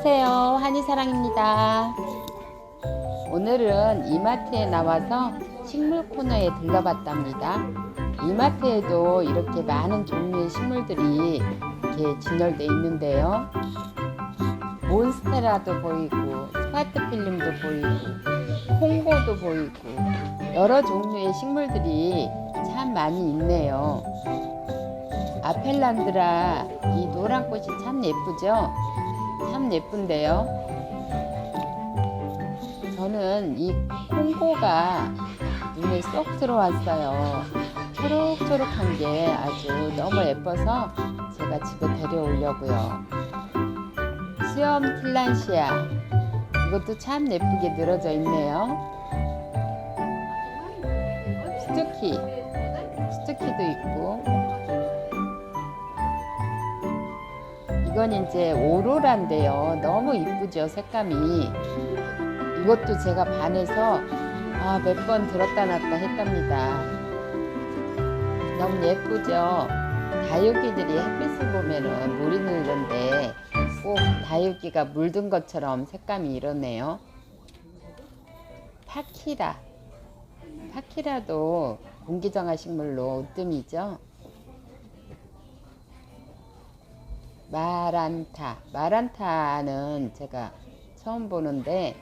안녕하세요. 한이사랑입니다. 오늘은 이마트에 나와서 식물 코너에 들러봤답니다. 이마트에도 이렇게 많은 종류의 식물들이 이렇게 진열되어 있는데요. 몬스테라도 보이고, 스파트 필름도 보이고, 콩고도 보이고, 여러 종류의 식물들이 참 많이 있네요. 아펠란드라 이 노란 꽃이 참 예쁘죠? 참 예쁜데요. 저는 이 콩고가 눈에 쏙 들어왔어요. 초록초록한 게 아주 너무 예뻐서 제가 집에 데려오려고요. 수염 플란시아 이것도 참 예쁘게 늘어져 있네요. 스투키 스투키도 있고 이건 이제 오로라인데요. 너무 이쁘죠, 색감이. 이것도 제가 반해서 아, 몇 번 들었다 놨다 했답니다. 너무 예쁘죠? 다육이들이 햇빛을 보면은 물이 늘는데 꼭 다육이가 물든 것처럼 색감이 이러네요. 파키라. 파키라도 공기정화 식물로 으뜸이죠. 마란타. 마란타는 제가 처음 보는데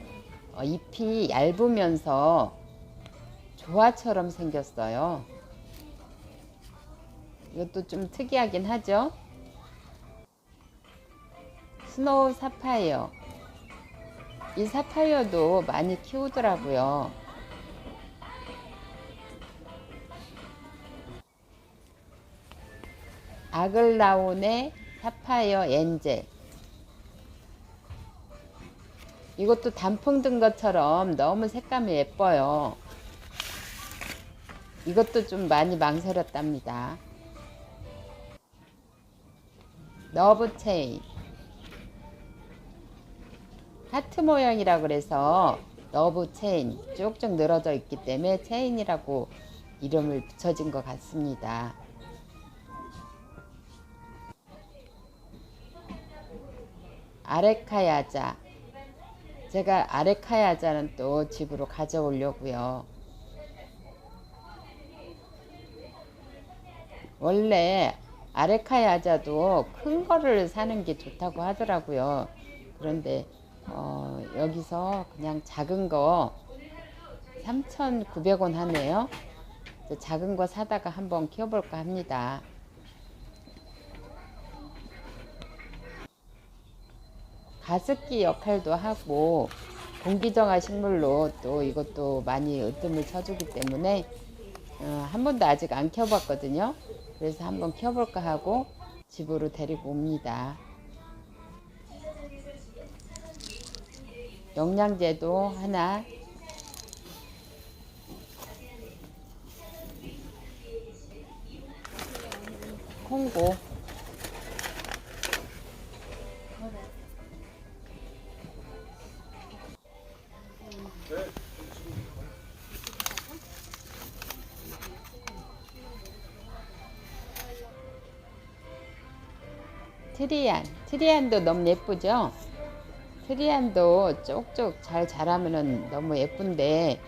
어, 잎이 얇으면서 조화처럼 생겼어요. 이것도 좀 특이하긴 하죠. 스노우 사파이어. 이 사파이어도 많이 키우더라고요. 아글라온의 사파이어 엔젤. 이것도 단풍 든 것처럼 너무 색감이 예뻐요. 이것도 좀 많이 망설였답니다. 너브 체인. 하트 모양이라 그래서 너브 체인 쭉쭉 늘어져 있기 때문에 체인이라고 이름을 붙여진 것 같습니다. 아레카야자. 제가 아레카야자는 또 집으로 가져오려고요. 원래 아레카야자도 큰 거를 사는 게 좋다고 하더라고요. 그런데 어, 여기서 그냥 작은 거 3,900원 하네요. 작은 거 사다가 한번 키워볼까 합니다. 가습기 역할도 하고 공기정화 식물로 또 이것도 많이 으뜸을 쳐주기 때문에 어, 한 번도 아직 안 키워봤거든요. 그래서 한번 키워볼까 하고 집으로 데리고 옵니다. 영양제도 하나 콩고 트리안. 트리안도 너무 예쁘죠? 트리안도 쪽쪽 잘 자라면은 너무 예쁜데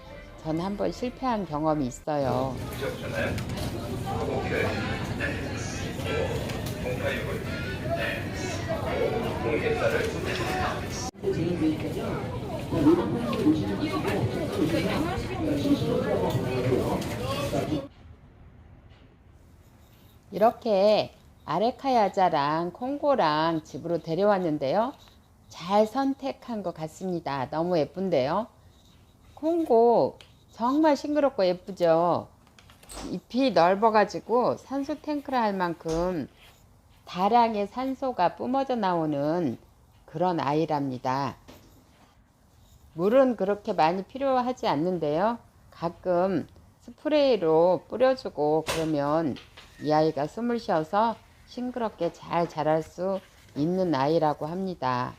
전 한번 실패한 경험이 있어요. 이렇게 아레카야자랑 콩고랑 집으로 데려왔는데요. 잘 선택한 것 같습니다. 너무 예쁜데요. 콩고 정말 싱그럽고 예쁘죠. 잎이 넓어가지고 산소 탱크를 할 만큼 다량의 산소가 뿜어져 나오는 그런 아이랍니다. 물은 그렇게 많이 필요하지 않는데요. 가끔 스프레이로 뿌려주고 그러면 이 아이가 숨을 쉬어서 싱그럽게 잘 자랄 수 있는 아이라고 합니다.